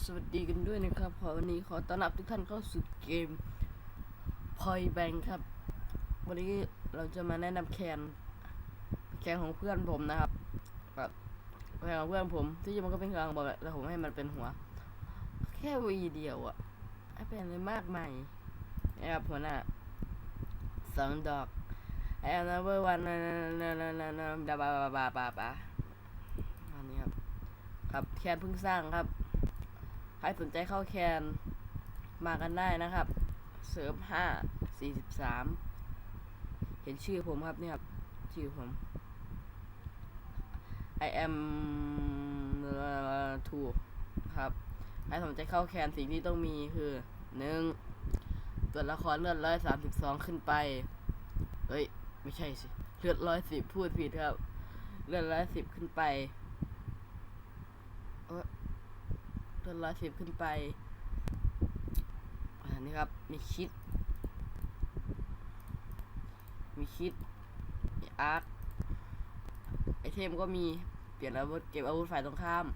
สวัสดีกันด้วยนะครับ ขอวันนี้ขอต้อนรับทุกท่านเข้าสู่เกม Point Bank ครับ วันนี้เราจะมาแนะนำแคนแคนของเพื่อนผมนะครับแบบแคนของเพื่อนผม ที่จริงมันก็เป็นกลางบอกและแต่ผมให้มันเป็นหัว แค่วีเดียวอะไม่เป็นอะไรมากมายนะครับหัวหน้าสองดอกไอ้อันนั้นเบอร์วันนะนะนะนะนะนะดาบาบาบาบาบาอันนี้ครับ ครับแคนเพิ่งสร้างครับ ครสนใจเข้าแคนมากันได้นะครับเซิร์ฟห้าสี่สิบสามเห็นชื่อผมครับเนี่ยครับ ชื่อผม I am two ครับใครสนใจเข้าแคนสิ่งที่ต้องมีคือหนึ่งตัวละครเลือดร้อยสามสิบสองขึ้นไป เฮ้ย ไม่ใช่สิ เลือดร้อยสิบพูดผิดครับ เลือดร้อยสิบขึ้นไปเลือ ดร้อยสิบขึ้นไปอันนี้ครับ มีคิด มีคิด มีอาร์คไอเทมก็มี เปลี่ยนอาวุธ เก็บอาวุธฝ่ายตรงข้าม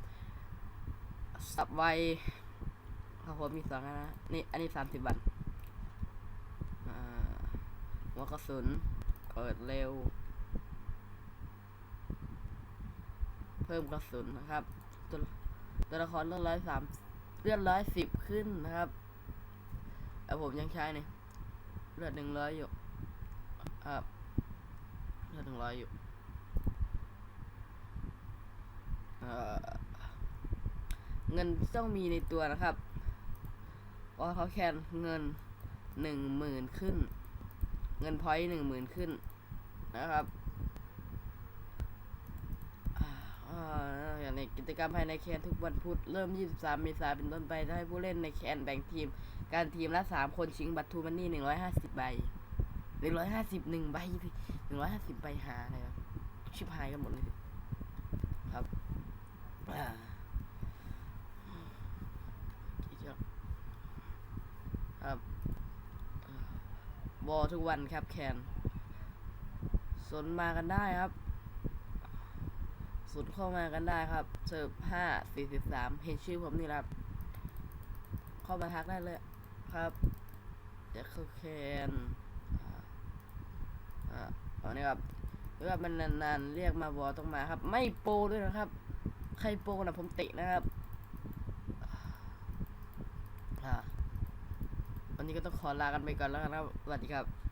สับไวครับผมมีสองนะ นี่ อันนี้สามสิบบัตอ่าหัวกระสุน เปิดเร็ว เพิ่มกระสุนนะครับ ตัวละครเลื่อดร้อยสามเลือดร้อยสิบขึ้นนะครับแต่ผมยังใช้เนี่ยเลือดหนึ่งร้อยอยู่ครับเลือดหนึ่งร้อยอยู่เงินต้องมีในตัวนะครับเพราเขาแคนเงินหนึ่งหมื่นขึ้น เงินพอยต์หนึ่งหมื่นขึ้นนะครับาอย่างในกิจกรรมภายในแคนทุกวันพุธเริ่ม 23 เมษายนเป็นต้นไปจะให้ผู้เล่นในแคนแบ่งทีม การทีมละ 3 คนชิงบัตรทูมันนี่ 150 ใบ 150หนึ่งใบสิ150 ใบหาอะไรครับ ชิบหายกันหมดเลยครับครับบอทุกวันครับแคนสนมากันได้ครับ สุดเข้ามากันได้ครับ เสิร์ฟห้าสี่สิบสามเห็นชื่อผมนี่และครับ เข้ามาทักได้เลยครับเดี๋ยวเขาแคนอ่าอ่าเอาเนี่ยครับหรือว่ามันนานๆเรียกมาบอต้องมาครับ ไม่โปรด้วยนะครับ ใครโปรนะผมตะนะครับอ่าวันนี้ก็ต้องขอลากันไปก่อนแล้วกันครับสวัสดีครับ